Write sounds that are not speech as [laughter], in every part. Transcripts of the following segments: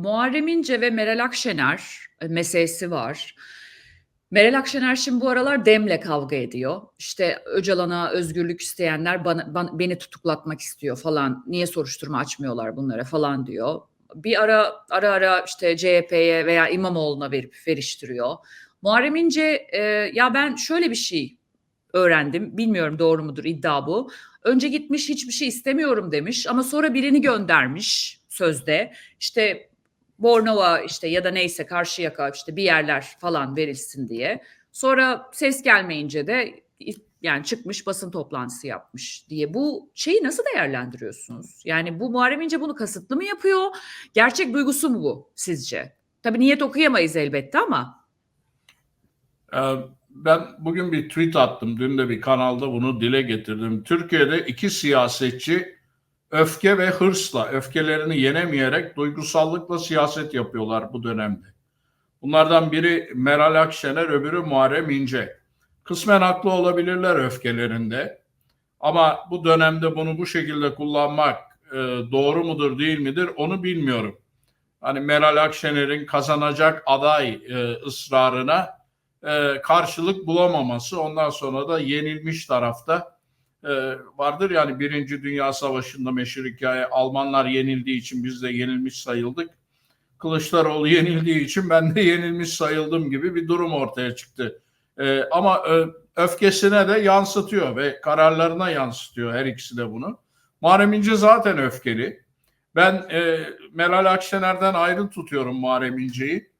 Muharrem İnce ve Meral Akşener e, meselesi var. Meral Akşener şimdi bu aralar Dem'le kavga ediyor. İşte Öcalan'a özgürlük isteyenler bana, bana- beni tutuklatmak istiyor falan. Niye soruşturma açmıyorlar bunlara falan diyor. Bir ara ara ara işte CHP'ye veya İmamoğlu'na verip veriştiriyor. Muharrem İnce e, ya ben şöyle bir şey öğrendim. Bilmiyorum doğru mudur iddia bu. Önce gitmiş hiçbir şey istemiyorum demiş ama sonra birini göndermiş sözde. İşte Bornova işte ya da neyse Karşıyaka işte bir yerler falan verilsin diye. Sonra ses gelmeyince de yani çıkmış basın toplantısı yapmış diye. Bu şeyi nasıl değerlendiriyorsunuz? Yani bu Muharrem İnce bunu kasıtlı mı yapıyor? Gerçek duygusu mu bu sizce? Tabii niyet okuyamayız elbette ama. Ee, Ben bugün bir tweet attım. Dün de bir kanalda bunu dile getirdim. Türkiye'de iki siyasetçi öfke ve hırsla, öfkelerini yenemeyerek duygusallıkla siyaset yapıyorlar bu dönemde. Bunlardan biri Meral Akşener, öbürü Muharrem İnce. Kısmen haklı olabilirler öfkelerinde. Ama bu dönemde bunu bu şekilde kullanmak e, doğru mudur değil midir onu bilmiyorum. Hani Meral Akşener'in kazanacak aday e, ısrarına e, karşılık bulamaması ondan sonra da yenilmiş tarafta e, vardır yani Birinci Dünya Savaşı'nda meşhur hikaye Almanlar yenildiği için biz de yenilmiş sayıldık. Kılıçdaroğlu [laughs] yenildiği için ben de yenilmiş sayıldım gibi bir durum ortaya çıktı. E, ama e, öfkesine de yansıtıyor ve kararlarına yansıtıyor her ikisi de bunu. Muharrem İnce zaten öfkeli. Ben e, Meral Akşener'den ayrı tutuyorum Muharrem İnce'yi.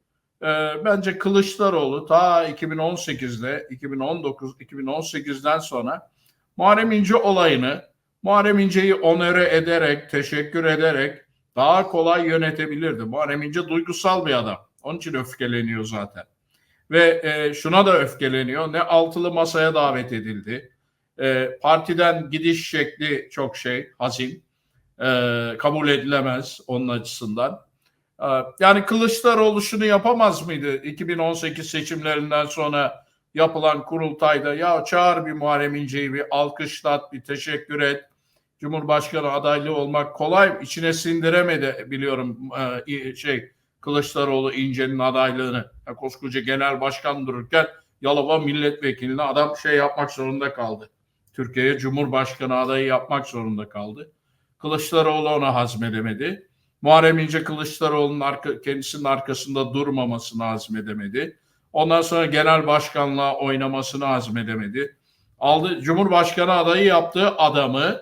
Bence Kılıçdaroğlu ta 2018'de 2019 2018'den sonra Muharrem İnce olayını Muharrem İnce'yi onere ederek, teşekkür ederek daha kolay yönetebilirdi. Muharrem İnce duygusal bir adam. Onun için öfkeleniyor zaten. Ve e, şuna da öfkeleniyor. Ne altılı masaya davet edildi. E, partiden gidiş şekli çok şey, hazin. E, kabul edilemez onun açısından. E, yani Kılıçdaroğlu şunu yapamaz mıydı 2018 seçimlerinden sonra yapılan kurultayda ya çağır bir Muharrem İnce'yi bir alkışlat, bir teşekkür et. Cumhurbaşkanı adaylığı olmak kolay. İçine sindiremedi biliyorum e, şey Kılıçdaroğlu İnce'nin adaylığını. Ya, koskoca genel başkan dururken Yalova milletvekiline adam şey yapmak zorunda kaldı. Türkiye'ye Cumhurbaşkanı adayı yapmak zorunda kaldı. Kılıçdaroğlu ona hazmedemedi. Muharrem İnce Kılıçdaroğlu'nun arka, kendisinin arkasında durmamasını hazmedemedi. Ondan sonra genel başkanlığa oynamasını hazmedemedi. Aldı Cumhurbaşkanı adayı yaptığı adamı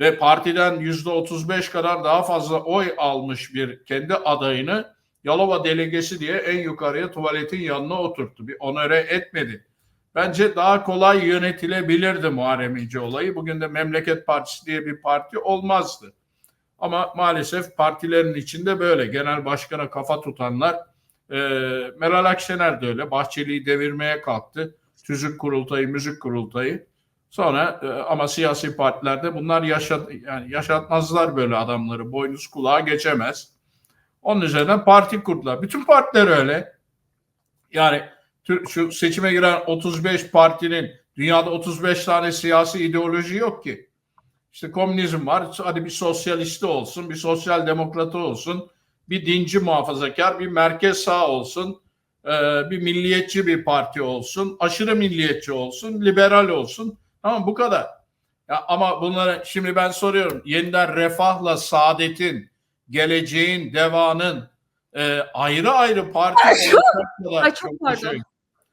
ve partiden yüzde 35 kadar daha fazla oy almış bir kendi adayını Yalova delegesi diye en yukarıya tuvaletin yanına oturttu. Bir onore etmedi. Bence daha kolay yönetilebilirdi Muharrem İnce olayı. Bugün de Memleket Partisi diye bir parti olmazdı. Ama maalesef partilerin içinde böyle genel başkana kafa tutanlar e, Meral Akşener de öyle. Bahçeli'yi devirmeye kalktı. Tüzük kurultayı, müzik kurultayı. Sonra e, ama siyasi partilerde bunlar yaşat yani yaşatmazlar böyle adamları. Boynuz kulağa geçemez. Onun üzerine parti kurdular. Bütün partiler öyle. Yani şu seçime giren 35 partinin dünyada 35 tane siyasi ideoloji yok ki. İşte komünizm var. Hadi bir sosyalisti olsun, bir sosyal demokratı olsun, bir dinci muhafazakar, bir merkez sağ olsun, bir milliyetçi bir parti olsun, aşırı milliyetçi olsun, liberal olsun. Tamam bu kadar. Ya ama bunları şimdi ben soruyorum. Yeniden refahla saadetin, geleceğin, devanın e, ayrı ayrı parti Ay, çok, kadar ay, çok pardon. şey,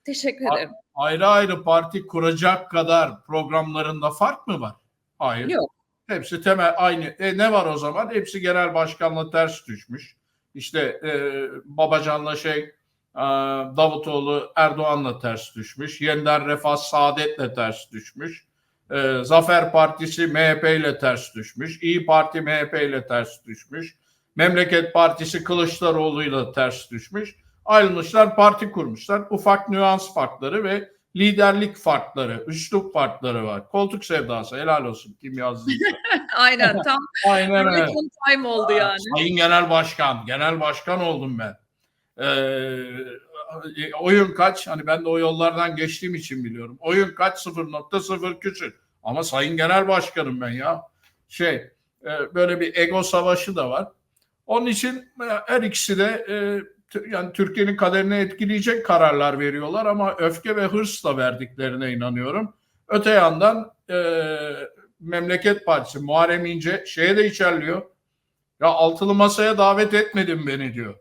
Teşekkür ederim. ayrı ayrı parti kuracak kadar programlarında fark mı var? Hayır. Yok. Hepsi temel aynı. E, ne var o zaman? Hepsi genel başkanla ters düşmüş. İşte e, Babacan'la şey e, Davutoğlu Erdoğan'la ters düşmüş. Yeniden Refah Saadet'le ters düşmüş. E, Zafer Partisi MHP ile ters düşmüş. İyi Parti MHP ile ters düşmüş. Memleket Partisi Kılıçdaroğlu ile ters düşmüş. Ayrılmışlar parti kurmuşlar. Ufak nüans farkları ve liderlik farkları, üslup farkları var. Koltuk sevdası helal olsun kim yazdıysa. [laughs] Aynen tam [laughs] Aynen öyle. Time oldu yani. Sayın Genel Başkan, Genel Başkan oldum ben. Ee, oyun kaç? Hani ben de o yollardan geçtiğim için biliyorum. Oyun kaç? 0.0 küsür. Ama Sayın Genel Başkanım ben ya. Şey, e, böyle bir ego savaşı da var. Onun için e, her ikisi de e, yani Türkiye'nin kaderini etkileyecek kararlar veriyorlar ama öfke ve hırsla verdiklerine inanıyorum. Öte yandan e, Memleket Partisi Muharrem İnce şeye de içerliyor. Ya altılı masaya davet etmedin beni diyor.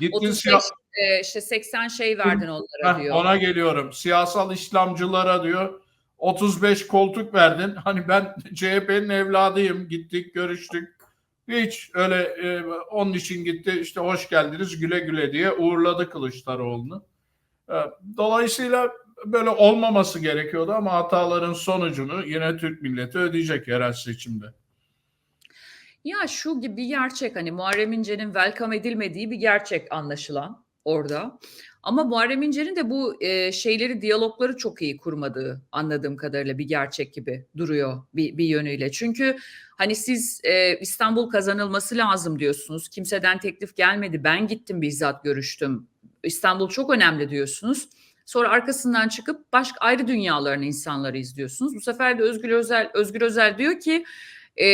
Gittin 35 siya- e, işte 80 şey verdin onlara Heh, diyor. ona geliyorum. Siyasal İslamcılara diyor 35 koltuk verdin. Hani ben CHP'nin evladıyım. Gittik, görüştük. Hiç öyle e, onun için gitti işte hoş geldiniz güle güle diye uğurladı Kılıçdaroğlu'nu. E, dolayısıyla böyle olmaması gerekiyordu ama hataların sonucunu yine Türk milleti ödeyecek yerel seçimde. Ya şu gibi bir gerçek hani Muharrem İnce'nin welcome edilmediği bir gerçek anlaşılan orada. Ama Muharrem İnce'nin de bu e, şeyleri, diyalogları çok iyi kurmadığı anladığım kadarıyla bir gerçek gibi duruyor bir, bir yönüyle. Çünkü hani siz e, İstanbul kazanılması lazım diyorsunuz. Kimseden teklif gelmedi. Ben gittim bizzat görüştüm. İstanbul çok önemli diyorsunuz. Sonra arkasından çıkıp başka ayrı dünyaların insanları izliyorsunuz. Bu sefer de Özgür Özel Özgür Özel diyor ki e,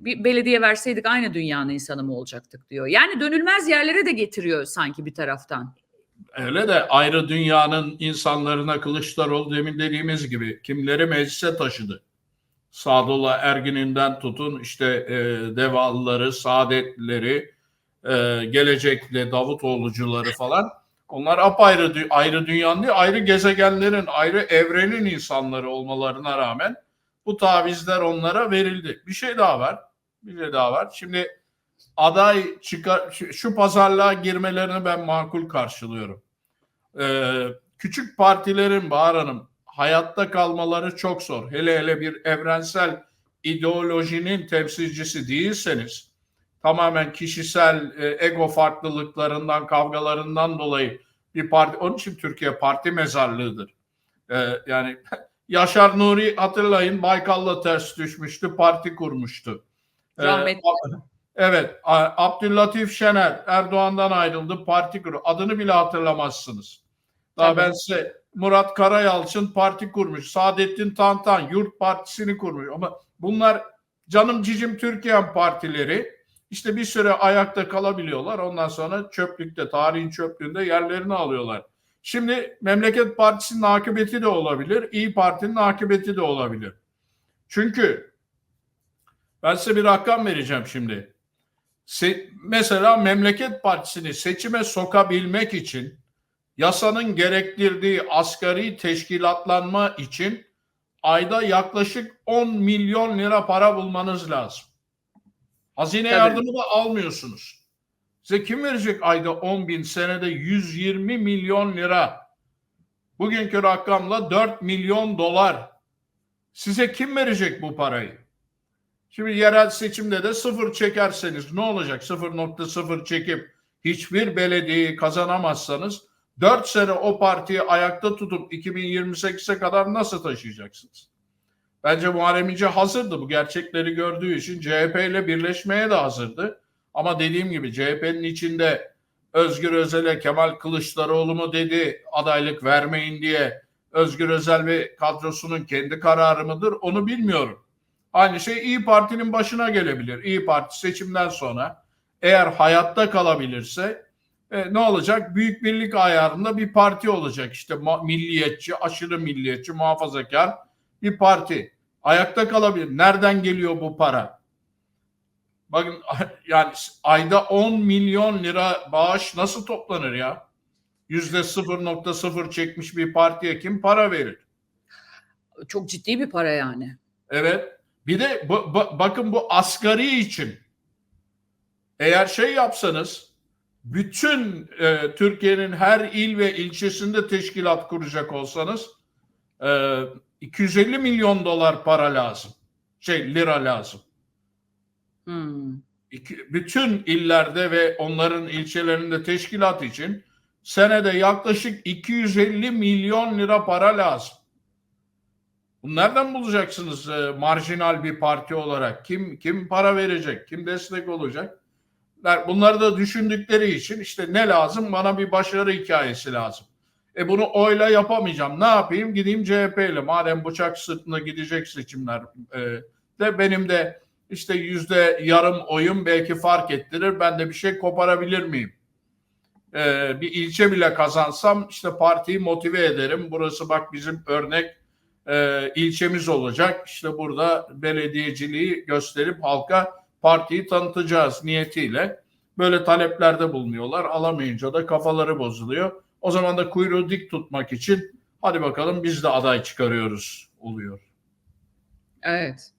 bir belediye verseydik aynı dünyanın insanı mı olacaktık diyor. Yani dönülmez yerlere de getiriyor sanki bir taraftan. Öyle de ayrı dünyanın insanlarına Kılıçdaroğlu demin dediğimiz gibi kimleri meclise taşıdı. Sadullah Ergin'inden tutun işte e, Devalıları, Saadetlileri, e, Gelecekli, Davutoğlucuları falan. Onlar apayrı ayrı dünyanın ayrı gezegenlerin, ayrı evrenin insanları olmalarına rağmen bu tavizler onlara verildi. Bir şey daha var. Bir şey daha var. Şimdi aday çıkar şu, pazarlığa girmelerini ben makul karşılıyorum. Ee, küçük partilerin Bahar Hanım hayatta kalmaları çok zor. Hele hele bir evrensel ideolojinin temsilcisi değilseniz tamamen kişisel e, ego farklılıklarından, kavgalarından dolayı bir parti onun için Türkiye parti mezarlığıdır. Ee, yani [laughs] Yaşar Nuri hatırlayın Baykal'la ters düşmüştü, parti kurmuştu. Ee. Evet, Abdüllatif Şener Erdoğan'dan ayrıldı, parti kurdu. Adını bile hatırlamazsınız. Daha Tabii. ben size Murat Karayalçın parti kurmuş, Saadettin Tantan Yurt Partisi'ni kurmuş. Ama bunlar canım cicim Türkiye partileri işte bir süre ayakta kalabiliyorlar. Ondan sonra çöplükte, tarihin çöplüğünde yerlerini alıyorlar. Şimdi Memleket Partisi'nin akıbeti de olabilir, İyi Parti'nin akıbeti de olabilir. Çünkü ben size bir rakam vereceğim şimdi. Se- mesela Memleket Partisi'ni seçime sokabilmek için yasanın gerektirdiği asgari teşkilatlanma için ayda yaklaşık 10 milyon lira para bulmanız lazım. Hazine Tabii. yardımı da almıyorsunuz. Size kim verecek ayda 10 bin senede 120 milyon lira? Bugünkü rakamla 4 milyon dolar. Size kim verecek bu parayı? Şimdi yerel seçimde de sıfır çekerseniz ne olacak? 0.0 çekip hiçbir belediyeyi kazanamazsanız 4 sene o partiyi ayakta tutup 2028'e kadar nasıl taşıyacaksınız? Bence Muharrem İnce hazırdı bu gerçekleri gördüğü için CHP ile birleşmeye de hazırdı. Ama dediğim gibi CHP'nin içinde Özgür Özel'e Kemal Kılıçdaroğlu mu dedi adaylık vermeyin diye Özgür Özel ve kadrosunun kendi kararı mıdır onu bilmiyorum. Aynı şey İyi Parti'nin başına gelebilir. İyi Parti seçimden sonra eğer hayatta kalabilirse e, ne olacak? Büyük Birlik ayarında bir parti olacak. İşte milliyetçi, aşırı milliyetçi, muhafazakar bir parti. Ayakta kalabilir. Nereden geliyor bu para? Bakın [laughs] yani ayda 10 milyon lira bağış nasıl toplanır ya? Yüzde 0.0 çekmiş bir partiye kim para verir? Çok ciddi bir para yani. Evet. Bir de bu, bu- bakın bu asgari için eğer şey yapsanız bütün e, Türkiye'nin her il ve ilçesinde teşkilat kuracak olsanız e, 250 milyon dolar para lazım. Şey lira lazım. Hmm. İki- bütün illerde ve onların ilçelerinde teşkilat için senede yaklaşık 250 milyon lira para lazım. Bunu nereden bulacaksınız e, marjinal bir parti olarak? Kim kim para verecek? Kim destek olacak? Bunları da düşündükleri için işte ne lazım? Bana bir başarı hikayesi lazım. E bunu oyla yapamayacağım. Ne yapayım? Gideyim CHP. Madem bıçak sırtına gidecek seçimler e, de benim de işte yüzde yarım oyun belki fark ettirir. Ben de bir şey koparabilir miyim? Ee, bir ilçe bile kazansam işte partiyi motive ederim. Burası bak bizim örnek e, ilçemiz olacak. İşte burada belediyeciliği gösterip halka partiyi tanıtacağız niyetiyle. Böyle taleplerde bulunuyorlar. Alamayınca da kafaları bozuluyor. O zaman da kuyruğu dik tutmak için hadi bakalım biz de aday çıkarıyoruz oluyor. Evet.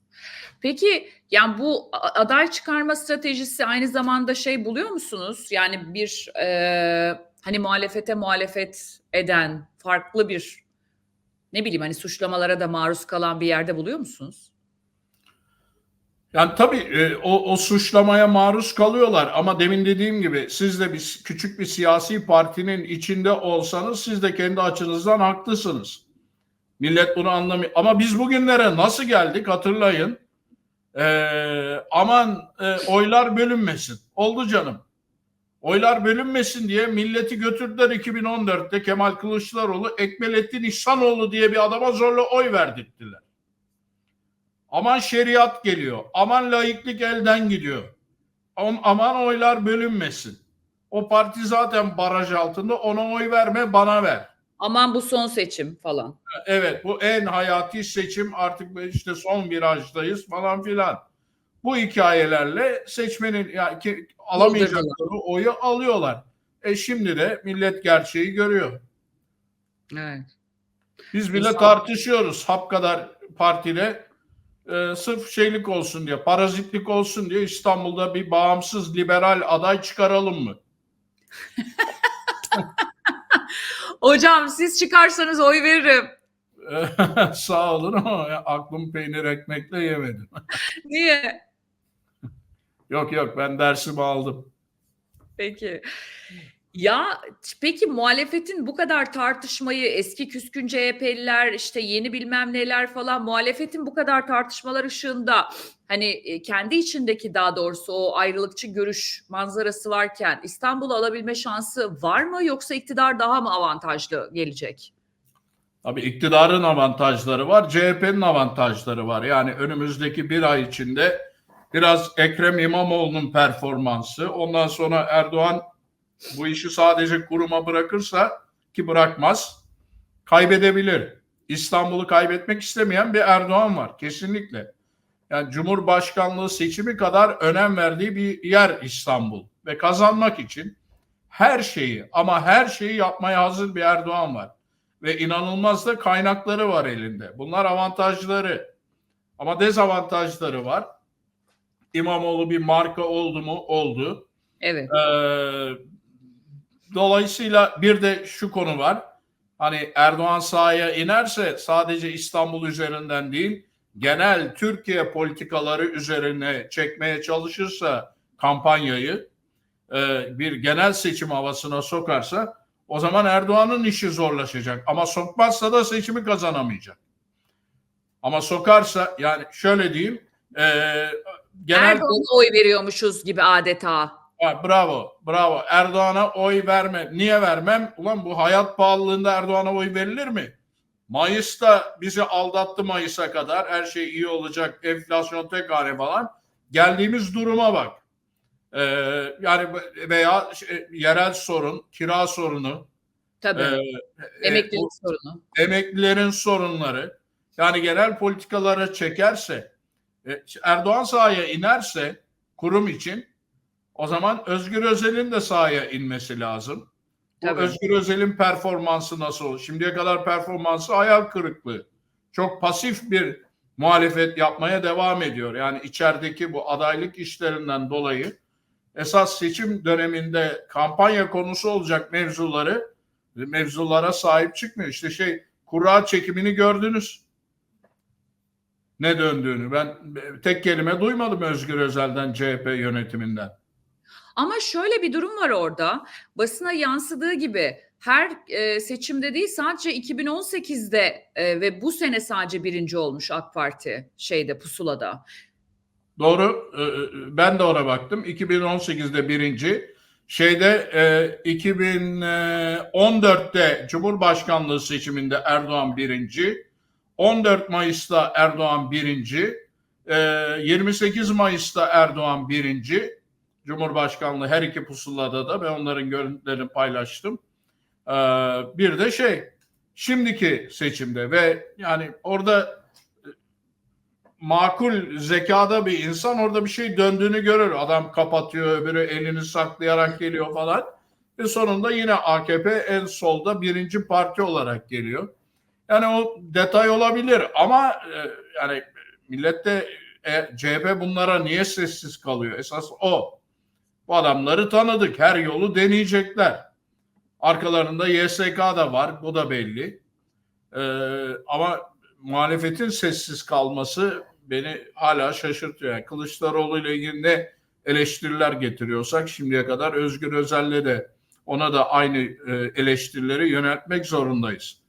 Peki yani bu aday çıkarma stratejisi aynı zamanda şey buluyor musunuz? Yani bir e, hani muhalefete muhalefet eden farklı bir ne bileyim hani suçlamalara da maruz kalan bir yerde buluyor musunuz? Yani tabii e, o, o suçlamaya maruz kalıyorlar ama demin dediğim gibi siz de bir küçük bir siyasi partinin içinde olsanız siz de kendi açınızdan haklısınız. Millet bunu anlamıyor. Ama biz bugünlere nasıl geldik hatırlayın. Ee, aman e, oylar bölünmesin. Oldu canım. Oylar bölünmesin diye milleti götürdüler 2014'te Kemal Kılıçdaroğlu Ekmelettin İhsanoğlu diye bir adama zorla oy verdirttiler. Aman şeriat geliyor. Aman laiklik elden gidiyor. Am- Aman oylar bölünmesin. O parti zaten baraj altında ona oy verme bana ver. Aman bu son seçim falan. Evet bu en hayati seçim artık işte son virajdayız falan filan. Bu hikayelerle seçmenin yani ki, alamayacakları oyu alıyorlar. E şimdi de millet gerçeği görüyor. Evet. Biz bile İnsan- tartışıyoruz hap kadar partiyle e, sırf şeylik olsun diye, parazitlik olsun diye İstanbul'da bir bağımsız liberal aday çıkaralım mı? [laughs] Hocam siz çıkarsanız oy veririm. [laughs] Sağ olun ama aklım peynir ekmekle yemedim. [laughs] Niye? yok yok ben dersimi aldım. Peki. Ya peki muhalefetin bu kadar tartışmayı eski küskün CHP'liler işte yeni bilmem neler falan muhalefetin bu kadar tartışmalar ışığında hani e, kendi içindeki daha doğrusu o ayrılıkçı görüş manzarası varken İstanbul'u alabilme şansı var mı yoksa iktidar daha mı avantajlı gelecek? Tabii iktidarın avantajları var, CHP'nin avantajları var. Yani önümüzdeki bir ay içinde biraz Ekrem İmamoğlu'nun performansı, ondan sonra Erdoğan bu işi sadece kuruma bırakırsa ki bırakmaz, kaybedebilir. İstanbul'u kaybetmek istemeyen bir Erdoğan var kesinlikle. Yani Cumhurbaşkanlığı seçimi kadar önem verdiği bir yer İstanbul ve kazanmak için her şeyi ama her şeyi yapmaya hazır bir Erdoğan var ve inanılmaz da kaynakları var elinde. Bunlar avantajları. Ama dezavantajları var. İmamoğlu bir marka oldu mu? Oldu. Evet. Ee, dolayısıyla bir de şu konu var. Hani Erdoğan sahaya inerse sadece İstanbul üzerinden değil, genel Türkiye politikaları üzerine çekmeye çalışırsa kampanyayı e, bir genel seçim havasına sokarsa o zaman Erdoğan'ın işi zorlaşacak. Ama sokmazsa da seçimi kazanamayacak. Ama sokarsa yani şöyle diyeyim e, genel Erdoğan'a oy veriyormuşuz gibi adeta. Ha, bravo, bravo. Erdoğan'a oy verme. Niye vermem? Ulan bu hayat pahalılığında Erdoğan'a oy verilir mi? Mayıs'ta bizi aldattı Mayıs'a kadar. Her şey iyi olacak. Enflasyon tek hane falan. Geldiğimiz duruma bak. Ee, yani veya şey, yerel sorun, kira sorunu, Tabii. e, e, Emeklilik bu- sorunu. emeklilerin sorunları yani genel politikalara çekerse e, Erdoğan sahaya inerse kurum için o zaman Özgür Özel'in de sahaya inmesi lazım. Bu Tabii. Özgür Özel'in performansı nasıl? Şimdiye kadar performansı hayal kırıklığı. Çok pasif bir muhalefet yapmaya devam ediyor. Yani içerideki bu adaylık işlerinden dolayı esas seçim döneminde kampanya konusu olacak mevzuları mevzulara sahip çıkmıyor. İşte şey kura çekimini gördünüz. Ne döndüğünü. Ben tek kelime duymadım Özgür Özel'den CHP yönetiminden. Ama şöyle bir durum var orada. Basına yansıdığı gibi her e, seçimde değil sadece 2018'de e, ve bu sene sadece birinci olmuş AK Parti şeyde pusulada. Doğru. e, e, Ben de ona baktım. 2018'de birinci. Şeyde e, 2014'te Cumhurbaşkanlığı seçiminde Erdoğan birinci. 14 Mayıs'ta Erdoğan birinci. Ee, 28 Mayıs'ta Erdoğan birinci. Cumhurbaşkanlığı her iki pusulada da ben onların görüntülerini paylaştım. Ee, bir de şey şimdiki seçimde ve yani orada e, makul zekada bir insan orada bir şey döndüğünü görür. Adam kapatıyor öbürü elini saklayarak geliyor falan. Ve sonunda yine AKP en solda birinci parti olarak geliyor. Yani o detay olabilir ama e, yani millette e, CHP bunlara niye sessiz kalıyor? Esas o. Bu adamları tanıdık. Her yolu deneyecekler. Arkalarında YSK da var. Bu da belli. Ee, ama muhalefetin sessiz kalması beni hala şaşırtıyor. Yani Kılıçdaroğlu ile ilgili ne eleştiriler getiriyorsak şimdiye kadar Özgür Özel'le de ona da aynı e, eleştirileri yöneltmek zorundayız.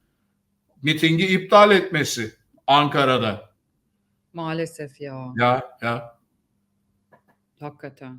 Mitingi iptal etmesi Ankara'da. Maalesef ya. Ya ya Hakikaten.